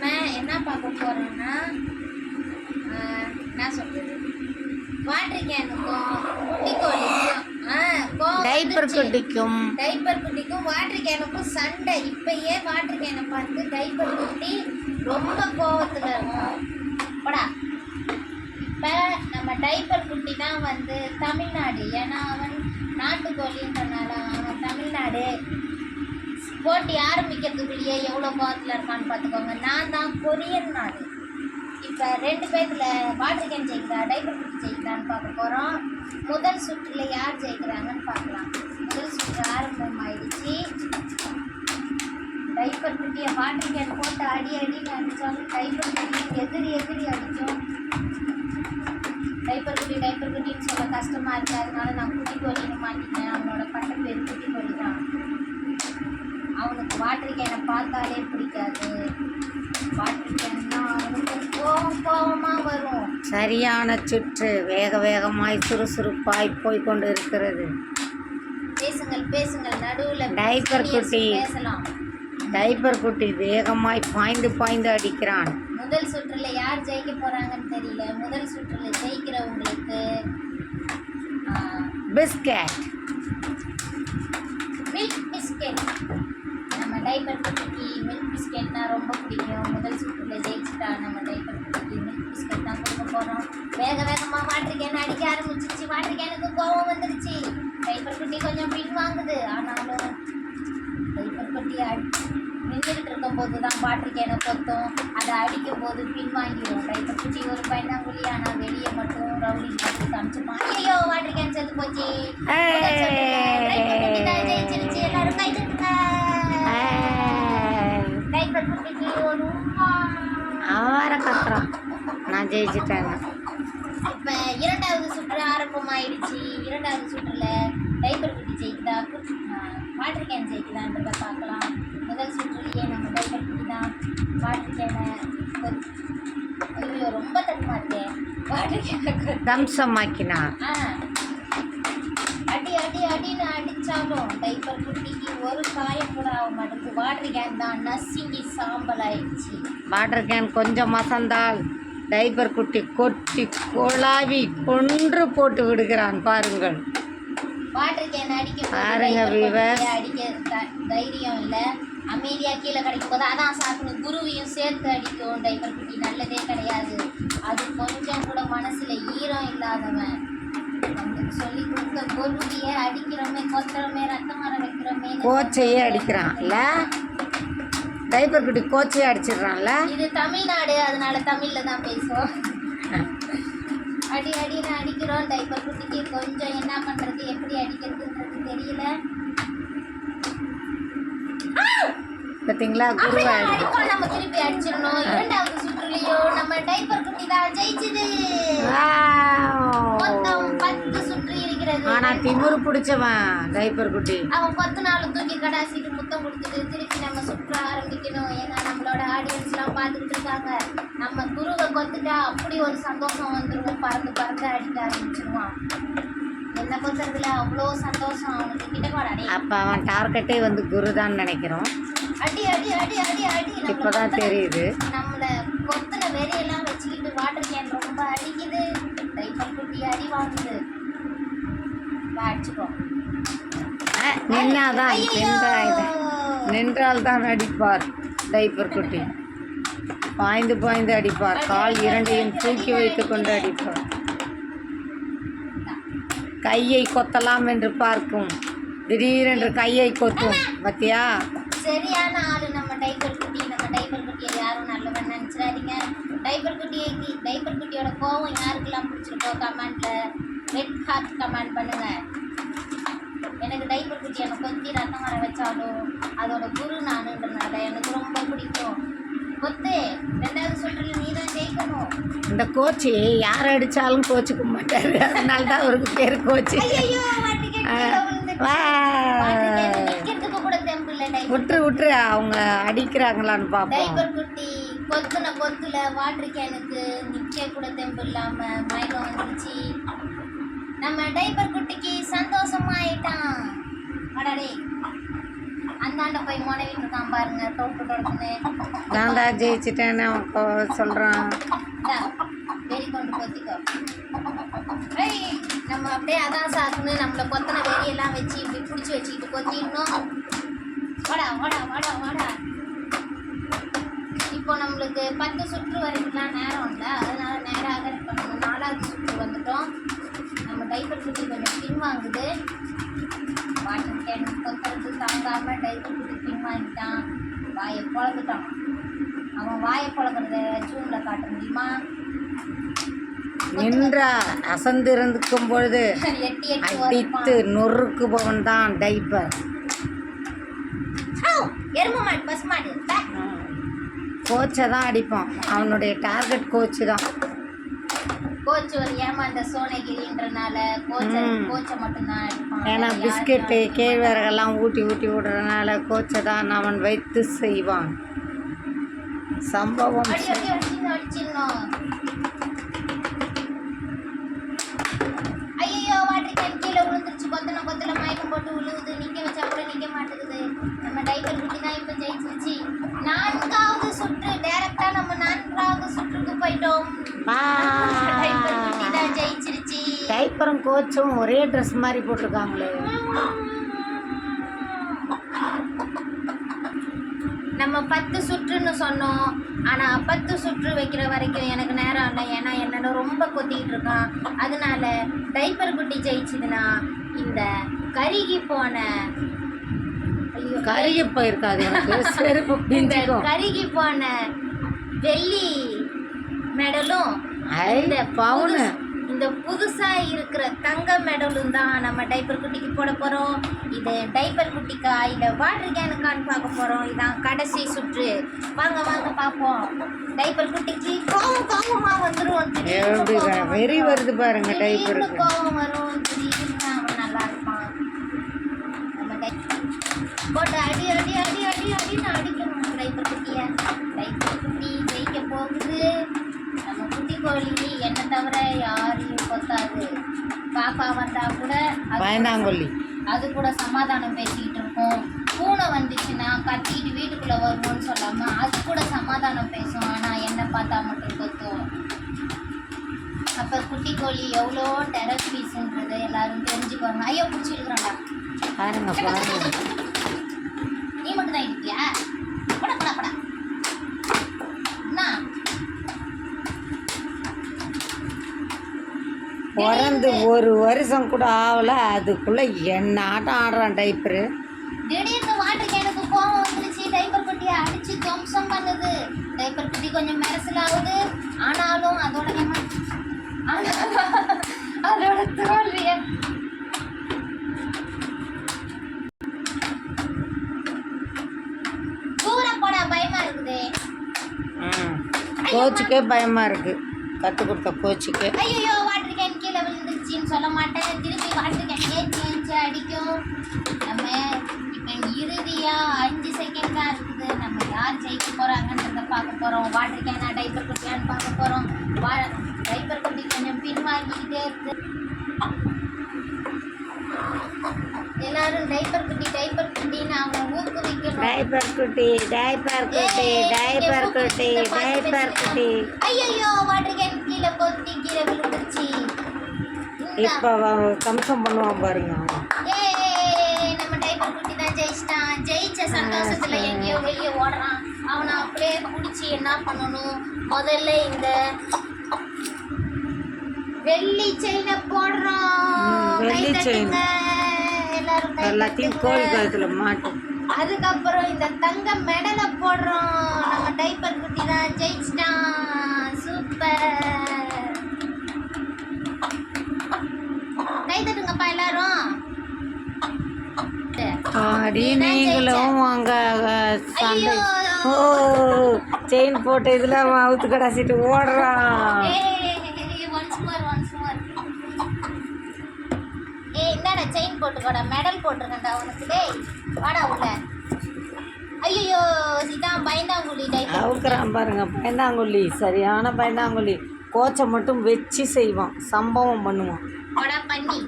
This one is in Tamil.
நம்ம என்ன பார்க்க போறோம்னா ஆஹ், என்ன சொல்றது. வாட்டர் கேனுக்கும் குட்டி கோழிக்கும் டைப்பர் குட்டிக்கும். டைப்பர் குட்டிக்கும் வாட்டர் கேனுக்கும் சண்டை. இப்பயே வாட்டர் கேனை பார்த்து டைப்பர் குட்டி ரொம்ப கோவத்துல இருக்கும். போடா. இப்போ நம்ம டைப்பர் குட்டி தான் வந்து தமிழ்நாடு. ஏன்னா அவன் நாட்டுக்கோழின்றனால அவன் தமிழ்நாடு. போட்டி ஆரம்பிக்கிறதுக்குள்ளேயே எவ்வளோ கோவத்தில் இருக்கான்னு பார்த்துக்கோங்க. நான் தான் கொரியன் நாடு இப்போ ரெண்டு பேர்த்தில் வாட்டர் கேன் ஜெயிக்கிறா டைப்பர் குட்டி ஜெயிக்கிறான்னு பார்க்க போகிறோம் முதல் சுற்றில் யார் ஜெயிக்கிறாங்கன்னு பார்க்கலாம். முதல் சுற்று ஆரம்பம் ஆயிடுச்சு டைப்பர் குட்டியை வாட்டர் கேன் போட்டு அடி அடின்னு அடித்தோம் டைப்பர் குட்டி எதிரி எதிரி அடித்தோம் டைப்பர் குட்டி டைப்பர் குட்டின்னு சொல்ல கஷ்டமாக இருக்குது அதனால நான் குட்டி கோழின்னு மாட்டினேன் அவனோட பார்த்தாலே பிடிக்காது. வாட்டர் கேன்னா கோவமாக வரும். சரியான சுற்று. வேக வேகமாய் சுறுசுறுப்பாய் போய் கொண்டு இருக்கிறது பேசுங்கள் பேசுங்கள். நடுவில் Diaper குட்டி. பேசலாம். டைப்பர் குட்டி வேகமாய் பாய்ந்து பாய்ந்து அடிக்கிறான். முதல் சுற்றுல யார் ஜெயிக்க போறாங்கன்னு தெரியல. முதல் சுற்றுல ஜெயிக்கிறவங்களுக்கு பிஸ்கட் நம்ம டைப்பர் குட்டிக்கு மில்க் பிஸ்கெட்னா ரொம்ப பிடிக்கும். முதல் சுற்றில் ஜெயிச்சுட்டா நம்ம டைப்பர் குட்டிக்கு மில்க் பிஸ்கெட் தான் கொடுக்க போகிறோம் வேக வேகமாக வாட்டர் அடிக்க ஆரம்பிச்சிருச்சு. வாட்டர் கேனுக்கு கோவம் வந்துருச்சு. டைப்பர் குட்டி கொஞ்சம் பின் வாங்குது. ஆனாலும் டைப்பர் குட்டி அடி நின்றுட்டு இருக்கும்போது தான் வாட்டர் கேனை கொத்தும். அதை அடிக்கும் போது பின் வாங்கிடும் டைப்பர் குட்டி ஒரு பையனாங்குழி ஆனால் வெளியே மட்டும் ரவுடி மாதிரி காமிச்சிருப்பான் ஐயோ வாட்டர் கேன் செத்து போச்சு. நான் ஜெயிச்சிட்டேன்னு இப்ப இரண்டாவது சுற்று ஆரம்பமாயிடுச்சு. இரண்டாவது சுற்றுல டைப்பர் குட்டி ஜெயிக்குதா? வாட்டர் கேன் ஜெயிக்குதான்றத பார்க்கலாம். முதல் சுற்றுலயே நம்ம டைப்பர் குட்டி தான். வாட்டர் கேனை ஐயோ ரொம்ப தடுமா இருக்கேன் வாட்டர் கேனை தம்சமாக்கினான் ஆ. அடி அடி அடின்னு அடிச்சாலும் டைப்பர் குட்டிக்கு ஒரு காயம் கூட ஆக மாட்டேங்குது. வாட்டர் கேன் தான் நசுங்கி சாம்பல் ஆயிடுச்சு வாட்டர் கேன் கொஞ்சம் மசந்தால். டைப்பர் குட்டி கொட்டி கொளாவி கொன்று போட்டு விடுகிறான். பாருங்கள். பாருங்க த- தைரியம் இல்லை. அமைதியா கீழே கிடைக்கும் போது அதான் சாப்பிடும் குருவியும் சேர்த்து அடிக்கும் டைப்பர் குட்டி நல்லதே கிடையாது. அது கொஞ்சம் கூட மனசுல ஈரம் இல்லாதவன். சொல்லி கொடுத்த குருவியை அடிக்கிறோமே கொத்துறோமே ரத்தம் வர வைக்கிறோமே கோச்சையே அடிக்கிறான். இல்ல? டைப்பர் குட்டி கோச்சையே அடிச்சிடுறான்ல? இது தமிழ்நாடு அதனால தமிழ்ல தான் பேசுவோம். அடி அடின்னு அடிக்கிறோம். டைப்பர் குட்டிக்கு கொஞ்சம் என்ன பண்றது எப்படி அடிக்கிறதுன்றது தெரியல. பார்த்தீங்களா குருவா. நம்ம திருப்பி அடிச்சிடணும். இரண்டாவது சுற்றுலயும் நம்ம டைப்பர் குட்டி தான் ஜெயிச்சது. ஆனா திமிரு பிடிச்சவன் டைப்பர் குட்டி. அவன் பத்து நாள் தூக்கி கடாசிட்டு முத்தம் கொடுத்துட்டு திருப்பி நம்ம சுற்ற ஆரம்பிக்கணும். ஏன்னா நம்மளோட ஆடியன்ஸ்லாம் பார்த்துக்கிட்டு இருக்காங்க. நம்ம குருவை கொத்துட்டா அப்படி ஒரு சந்தோஷம் வந்துடும் பறந்து பறந்து அடிக்க ஆரம்பிச்சிருவான். என்ன கொத்துறதுல? அவ்வளோ சந்தோஷம். அவனுக்கு கிட்ட போடாடி அப்ப அவன் டார்கெட்டே வந்து குரு தான் நினைக்கிறோம். அடி அடி அடி அடி அடி. இப்பதான் தெரியுது. நம்மள கொத்துன வெறியெல்லாம் வச்சுக்கிட்டு வாட்டர் கேன் ரொம்ப அடிக்குது. டைப்பர் குட்டி அடி வாங்குது. வா, அடிச்சுக்கோ அஹ், நின்னாதான் ஐயையோ! நின்றால் தான் அடிப்பார் டைப்பர் குட்டி. பாய்ந்து பாய்ந்து அடிப்பார் கால் இரண்டையும் தூக்கி வைத்துக் கொண்டு அடிப்பார். கையை கொத்தலாம் என்று பார்க்கும். திடீரென்று கையை கொத்தும். பத்தியா? சரியான ஆளு நம்ம டைப்பர் குட்டி. நம்ம டைப்பர் குட்டியை யாரும் நல்லவன் நினச்சிடாதீங்க. டைப்பர் குட்டிக்கு டைப்பர் குட்டியோட கோவம் யாருக்கெல்லாம் பிடிச்சிருக்கோ கமெண்ட்ல ரெட் ஹார்ட் கமெண்ட் பண்ணுங்க. எனக்கு டைப்பர் குட்டி எனக்கு கொத்தி ரத்தம் வர வச்சாலும் அதோட குரு நானுன்றனால எனக்கு ரொம்ப பிடிக்கும். கொத்து ரெண்டாவது சுற்றுல நீ தான் ஜெயிக்கணும். இந்த கோச்சு யார் அடித்தாலும் கோச்சுக்க மாட்டார். அதனால தான் அவருக்கு பேர் கோச்சு. விட்டுரு விட்டுரு. அவங்க அடிக்கிறாங்களான்னு பார்ப்போம் டைப்பர் குட்டி கொத்துன கொத்துல வாட்டர் கேனுக்கு நிக்க கூட தெம்பு இல்லாம மயக்கம் வந்துருச்சு. நம்ம டைப்பர் குட்டிக்கு சந்தோஷமாயிட்டான். அடடே. அந்தாண்ட போய் முனைவிட்டு இருக்கான் பாருங்க தொட்டு தொடுத்துன்னு நான் தான் ஜெயிச்சிட்டேன்னு அவன் சொல்கிறான் வெறி கொண்டு கொத்திக்கோ நம்ம அப்படியே அதான் சாக்குன்னு நம்மள கொத்தன வெறியெல்லாம் வச்சு இப்படி பிடிச்சி வச்சுக்கிட்டு கொத்திடணும். வாடா வாடா வாடா வாடா. இப்போ நம்மளுக்கு பத்து சுற்று வரைக்கும்லாம் நேரம் இல்லை. அதனால நேராக இப்போ நம்ம நாலாவது சுற்று வந்துட்டோம். நம்ம டைப்பர் குட்டி கொஞ்சம் பின்வாங்குது வாட்டர் கேன் கொத்துறது தாங்காம டைப்பர் குட்டி பின்வாங்கிட்டான் வாயை பொழந்துட்டான். அவன் வாயை பொழக்கிறத ஜூமில் காட்ட முடியுமா? நின்றா அசந்திருந்துக்கும் பொழுது அடித்து உதைப்பான். நொறுக்கு போவன் தான் டைப்பர் கோச்சை தான் அடிப்பான். அவனுடைய டார்கெட் கோச்சு தான். கோச் ஒரு ஏமாந்த சோனகிரின்றனால கோச்ச மட்டும்தான் அடிப்பான். ஏன்னா பிஸ்கெட்டு கேழ்வரகெல்லாம் ஊட்டி ஊட்டி விடுறதுனால கோச்சை தான் அவன் வைத்து செய்வான். சம்பவம் ஐயோ வாட்டர் கேன் கீழே விழுந்துருச்சு. கொத்தன கொத்தல மயக்கம் போட்டு விழுகுது நிக்க வச்சா கூட நிக்க மாட்டேங்குது. நம்ம டைப்பர் குட்டி தான் இப்போ ஜெயிச்சிருச்சு. நான்காவது போயிட்டோம். ஜெயிச்சிருச்சு. டைப்பரும் கோச்சும் ஒரே ட்ரெஸ் மாதிரி போட்டிருக்காங்களே. நம்ம பத்து சுற்றுன்னு சொன்னோம். ஆனால் பத்து சுற்று வைக்கிற வரைக்கும் எனக்கு நேரம் இல்லை. ஏன்னா என்னோட ரொம்ப கொத்திக்கிட்டு இருக்கான். அதனால டைப்பர் குட்டி ஜெயிச்சதுன்னா இந்த கருகி போன கருகி போயிருக்காது செருப்பு இந்த கருகி போன வெள்ளி மெடலும். இந்த பவுனு. இந்த புதுசா இருக்கிற தங்க மெடலும் தான் நம்ம டைப்பர் குட்டிக்கு போட போறோம். இது டைப்பர் குட்டிக்கா இல்ல வாட்டர் கேனுக்கான்னு பார்க்க போறோம். இதான் கடைசி சுற்று. வாங்க வாங்க பார்ப்போம். டைப்பர் குட்டிக்கு கோவம் கோவமா வந்துரும். வெறி. வருது பாருங்க டைப்பருக்கு. கோவம் வரும். பயந்தாங்கொல்லி. அது கூட சமாதானம் பேசிக்கிட்டு இருக்கும் பூனை வந்துச்சுன்னா கத்திட்டு வீட்டுக்குள்ள வருவோம்னு சொல்லாம அது கூட சமாதானம் பேசும். ஆனா என்ன பார்த்தா மட்டும் கொத்தும். அப்ப குட்டி கோழி எவ்வளோ டெரஸ் பீஸ்ன்றது எல்லாரும் தெரிஞ்சுக்கோங்க ஐயோ பிடிச்சி இருக்கிறான்டா பாருங்க. பாருங்க நீ மட்டும் தான் இருக்கியா? பிறந்து ஒரு வருஷம் கூட ஆகல. அதுக்குள்ள என்ன ஆட்டம் ஆடுறான் டைப்பரு திடீர்னு வாட்டர் கேனுக்கு கோவம் வந்துருச்சு. டைப்பர் குட்டியை அடிச்சு துவம்சம் பண்ணுது. டைப்பர் குட்டி கொஞ்சம் மெரசல் ஆகுது ஆனாலும் அதோட ஆனாலும் அதோட தோல்விய தூரம் போடா பயமா இருக்குதே. கோச்சுக்கே பயமா இருக்கு. கற்றுக் கொடுத்த கோச்சுக்கு. ஐயோ சொல்ல மாட்டேன் திருப்பி ஏற்றி ஏற்றி அடிக்கும்? நம்ம இப்போ இறுதியா அஞ்சு செகண்ட் தான் இருக்குது. நம்ம யார் ஜெயிக்க போறாங்கன்றத பார்க்க போறோம். வாட்டர் கேனா டைப்பர் குட்டியான்னு பார்க்க போறோம். வா டைப்பர் குட்டி கொஞ்சம் பின்வாங்கிக்கிட்டே இருக்கு. எல்லாரும் டைப்பர் குட்டி டைப்பர் குட்டின்னு அவங்க ஊக்குவிக்கணும் டைப்பர் குட்டி டைப்பர் குட்டி டைப்பர் குட்டி டைப்பர் குட்டி. ஐயோ வாட்டர் கேன் கீழே கொத்தி கீழே விழுந்துருச்சு. இப்போ கம்சம் பண்ணுவான் பாருங்க. நம்ம டைப்பர் குட்டி தான் ஜெயிச்சிட்டான். ஜெயிச்ச சந்தோஷத்துல. எங்கேயோ வெளியே ஓடுறான். அவனை அப்படியே பிடிச்சி என்ன பண்ணணும்? முதல்ல இந்த வெள்ளி செயினை போடுறோம். வெள்ளி செயின். எல்லாத்தையும். கோழி கழுத்துல மாட்டு. அதுக்கப்புறம் இந்த தங்க மெடலை போடுறோம். நம்ம டைப்பர் குட்டி தான் ஜெயிச்சிட்டான். சூப்பர். அடி நீங்களும் அங்க சண்டை. ஓ செயின் போட்டு இதுல அவுத்து கடாசிட்டு ஓடுறான் இந்தாடா செயின் போட்டுக்கோடா மெடல் போட்டிருக்கேன்டா உனக்கு. டேய் வாடா உள்ள. ஐயோ இதான் பயந்தாங்குழி அவுக்குறான் பாருங்க பயந்தாங்குள்ளி சரியான பயந்தாங்குள்ளி கோச்சை மட்டும் வச்சு செய்வான் சம்பவம் பண்ணுவான். பண்ணி.